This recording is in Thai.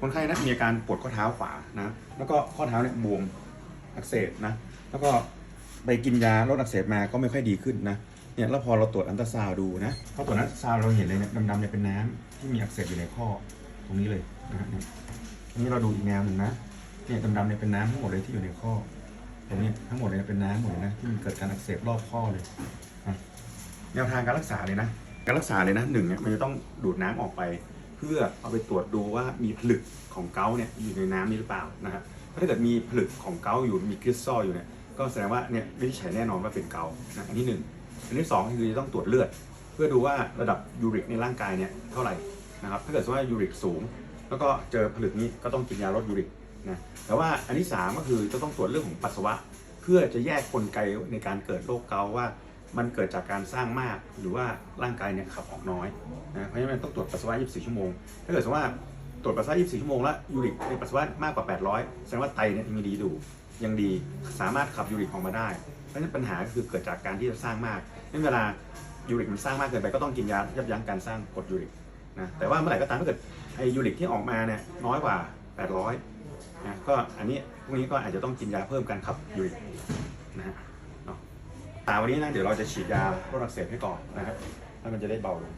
คนไข้นะมีอาการปวดข้อเท้าขวานะแล้วก็ข้อเท้าเนี่ยบวมอักเสบนะแล้วก็ไปกินยาลดอักเสบมาก็ไม่ค่อยดีขึ้นนะเนี่ยแล้วพอเราตรวจอันตราซาวดูนะพอตรวจอันตราซาวเราเห็นเลยเนี่ยดำๆเนี่ยเป็นน้ำที่มีอักเสบอยู่ในข้อตรงนี้เลยนะฮะนี่ยอันนี้เราดูอีกแนวหนึ่งนะเนี่ยดำๆเนี่ยเป็นน้ำทั้งหมดเลยที่อยู่ในข้อตรงนี้ทั้งหมดเลยเป็นน้ำหมดเลยนะที่มันเกิดการอักเสบรอบข้อเลยแนวทางการรักษาเลยนะ การรักษาเลยนะหนึ่งเนี่ยมันจะต้องดูดน้ำออกไป เพื่อเอาไปตรวจดูว่ามีผลึกของเกาเนี่ยอยู่ในน้ำนี้หรือเปล่านะครับถ้าเกิดมีผลึกของเกาอยู่มีคริสตัลอยู่เนี่ยก็แสดงว่าเนี่ยวินิจฉัยแน่นอนว่าเป็นเกานะอันที่หนึ่งอันที่สองคือจะต้องตรวจเลือด เพื่อดูว่าระดับยูริกในร่างกายเนี่ยเท่าไหร่นะครับถ้าเกิดว่ายูริกสูง แล้วก็เจอผลึกนี้ก็ต้องกินยาลดยูริกนะแต่ว่าอันที่สามก็คือจะต้องตรวจเรื่องของปัสสาวะ เพื่อจะแยกกลไกในการเกิดโรคเกาต์ว่า มันเกิดจากการสร้างมากหรือว่าร่างกายเนี่ยขับออกน้อยนะเพราะฉะนั้นต้องตรวจปัสสาวะ 24 ชั่วโมง ถ้าเกิดสมมติว่าตรวจปัสสาวะ 24 ชั่วโมงแล้วยูริกในปัสสาวะมากกว่า 800 แสดงว่าไตเนี่ยยังดีดูยังดีสามารถขับยูริกออกมาได้ เพราะฉะนั้นปัญหาก็คือเกิดจากการที่จะสร้างมากนั้นเวลายูริกมันสร้างมากเกินไปก็ต้องกินยายับยั้งการสร้างกรดยูริกนะแต่ว่าเมื่อไหร่ก็ตามถ้าเกิดไอยูริกที่ออกมาเนี่ยน้อยกว่า 800นะก็อันนี้พวกนี้ก็อาจจะต้องกินยาเพิ่มการขับยูริกนะฮะ ตาวันนี้นะเดี๋ยวเราจะฉีดยาลดอักเสบให้ก่อนนะครับแล้วมันจะได้เบาลง